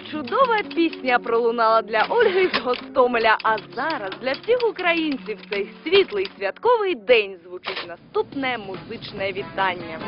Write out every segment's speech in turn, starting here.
чудова пісня пролунала для Ольги з Гостомеля. А зараз для всіх українців цей світлий святковий день звучить наступне музичне вітання.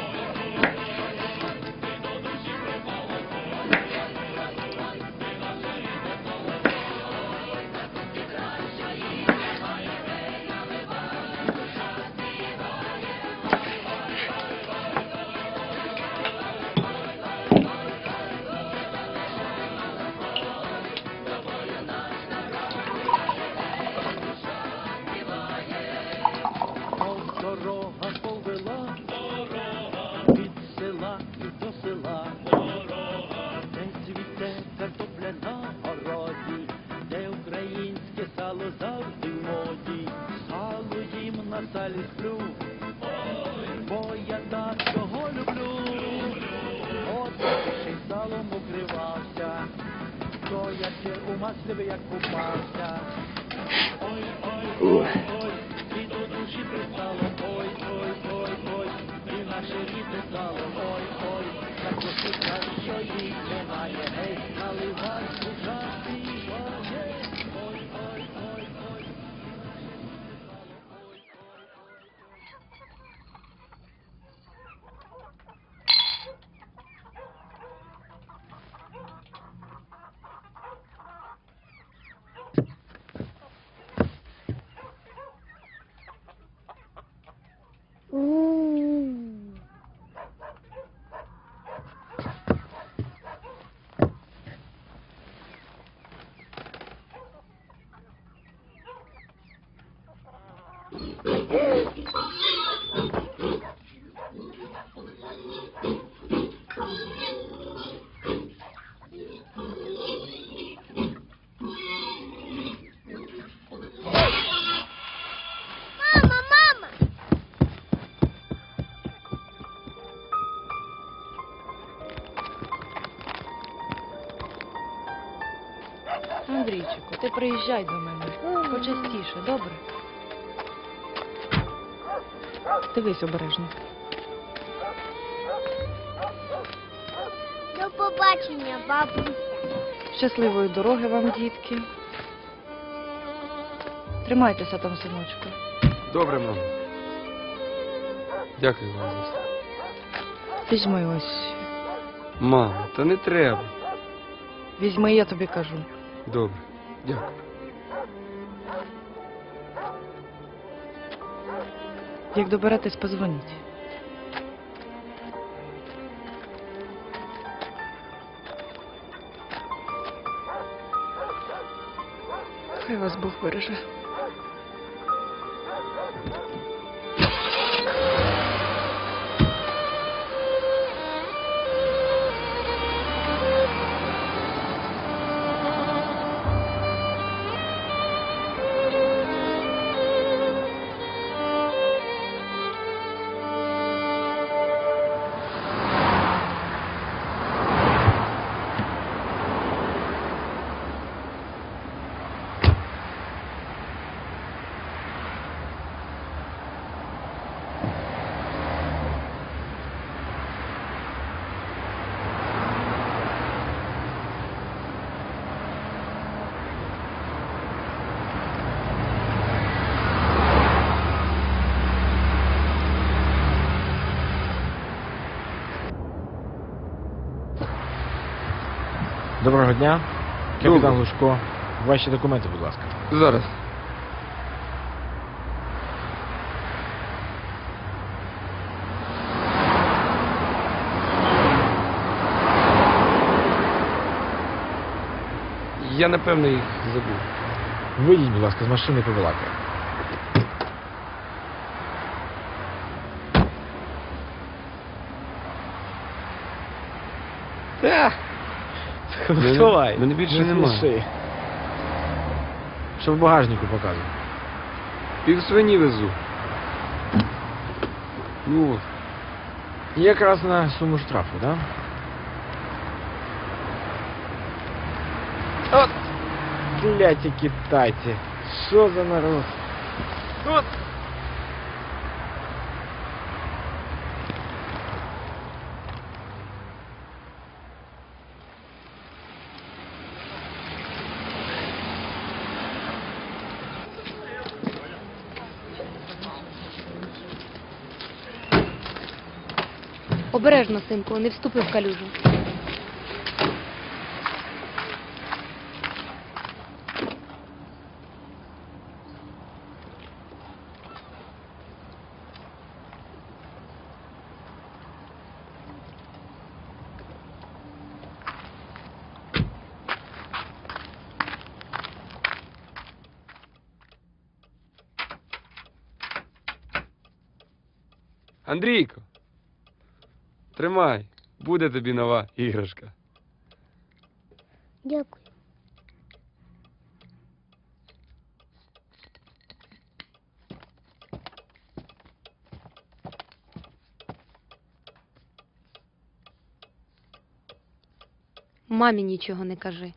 Дорога повела. Від села і до села, де цвіте картопля на городі, де українське сало завжди в моді, сало їм на салі сплю, бо я так його люблю, от ще й салом укривався, то я ще у маслі як купався. Ой, ой, ой, Андрійчику, ти приїжджай до мене. Почастіше, добре? Дивись обережно. До побачення, бабуся. Щасливої дороги вам, дітки. Тримайтеся там, синочку. Добре, мамо. Дякую вам за все. Візьми ось. Мамо, та не треба. Візьми, я тобі кажу. Добре, дякую. Як доберетесь, позвоніть. Хай вас Бог береже. Доброго дня. Капітан. Лужко. Ваші документи, будь ласка. Зараз. Я напевно їх забув. Вийдіть, будь ласка, з машини побалакає. Та, Мене- Сховай. мене більше не немає. Що в багажнику показує. пів свині везу. Ну якраз на суму штрафу, так? Да? От! Кляті китайці. Що за народ? От! Обережно, синку, не вступи в калюжу. Андрійко. Тримай, буде тобі нова іграшка. Дякую. Мамі нічого не кажи.